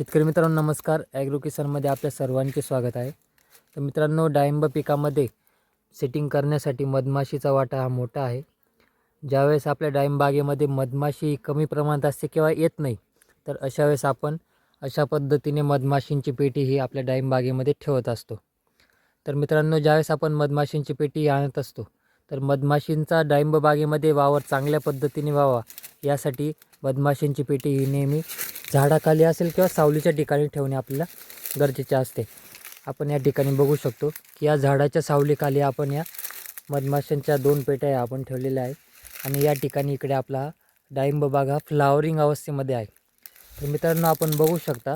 शेतकरी मित्रांनो नमस्कार. ॲग्रो किसानमध्ये आपल्या सर्वांचे स्वागत आहे. तर मित्रांनो डाळिंब पिकामध्ये सेटिंग करण्यासाठी मधमाशीचा वाटा हा मोठा आहे. ज्यावेळेस आपल्या डाळिंब बागेमध्ये मधमाशी कमी प्रमाणात असते किंवा येत नाही तर अशा वेळेस आपण अशा पद्धतीने मधमाशींची पेटी ही आपल्या डाळिंब बागेमध्ये ठेवत असतो. तर मित्रांनो ज्यावेळेस आपण मधमाशींची पेटी आणत असतो तर मधमाशींचा डाळिंब बागेमध्ये वावर चांगल्या पद्धतीने व्हावा यासाठी मधमाशींची पेटी ही नेहमी झाडाखाली असेल किंवा सावलीच्या ठिकाणी ठेवणे आपल्याला गरजेचे असते. आपण या ठिकाणी बघू शकतो की या झाडाच्या सावलीखाली आपण या मधमाशांच्या दोन पेट्या आपण ठेवलेल्या आहे आणि या ठिकाणी इकडे आपला डाळिंब बाग हा फ्लावरिंग अवस्थेमध्ये आहे. तर मित्रांनो आपण बघू शकता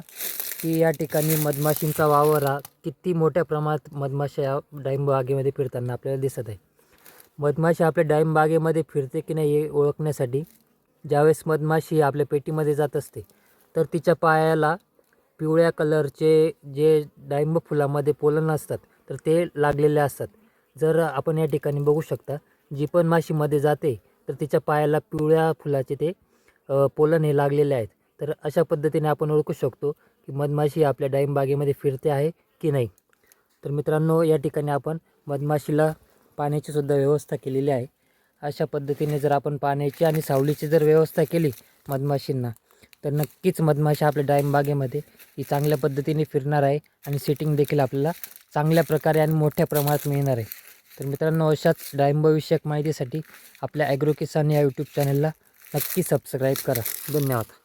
की या ठिकाणी मधमाशींचा वावर हा किती मोठ्या प्रमाणात मधमाशा या डाळिंब बागेमध्ये फिरताना आपल्याला दिसत आहे. मधमाशी आपल्या डाळिंब बागेमध्ये फिरते की नाही हे ओळखण्यासाठी ज्यावेळेस मधमाशी आपल्या पेटीमध्ये जात असते तर तिच्या पायाला पिवळ्या कलरचे जे डाळिंब फुलामध्ये पोलन असतात तर ते लागलेले असतात. जर आपण या ठिकाणी बघू शकता जी पण माशीमध्ये जाते तर तिच्या पायाला पिवळ्या फुलाचे ते पोलन हे लागलेले आहेत. तर अशा पद्धतीने आपण ओळखू शकतो की मधमाशी आपल्या डाळिंबागेमध्ये फिरते आहे की नाही. तर मित्रांनो या ठिकाणी आपण मधमाशीला पाण्याची सुद्धा व्यवस्था केलेली आहे. अशा पद्धतीने जर आपण पाण्याची आणि सावलीची जर व्यवस्था केली मधमाशींना तर नक्कीच मधमाशा आपल्या डाळिंबागेमध्ये ही चांगल्या पद्धतीने फिरणार आहे आणि सेटिंग देखील आपल्याला चांगल्या प्रकारे आणि मोठ्या प्रमाणात मिळणार आहे. तर मित्रांनो अशाच डाळिंबविषयक माहितीसाठी आपल्या ॲग्रो किसान या यूट्यूब चॅनलला नक्की सबस्क्राईब करा. धन्यवाद.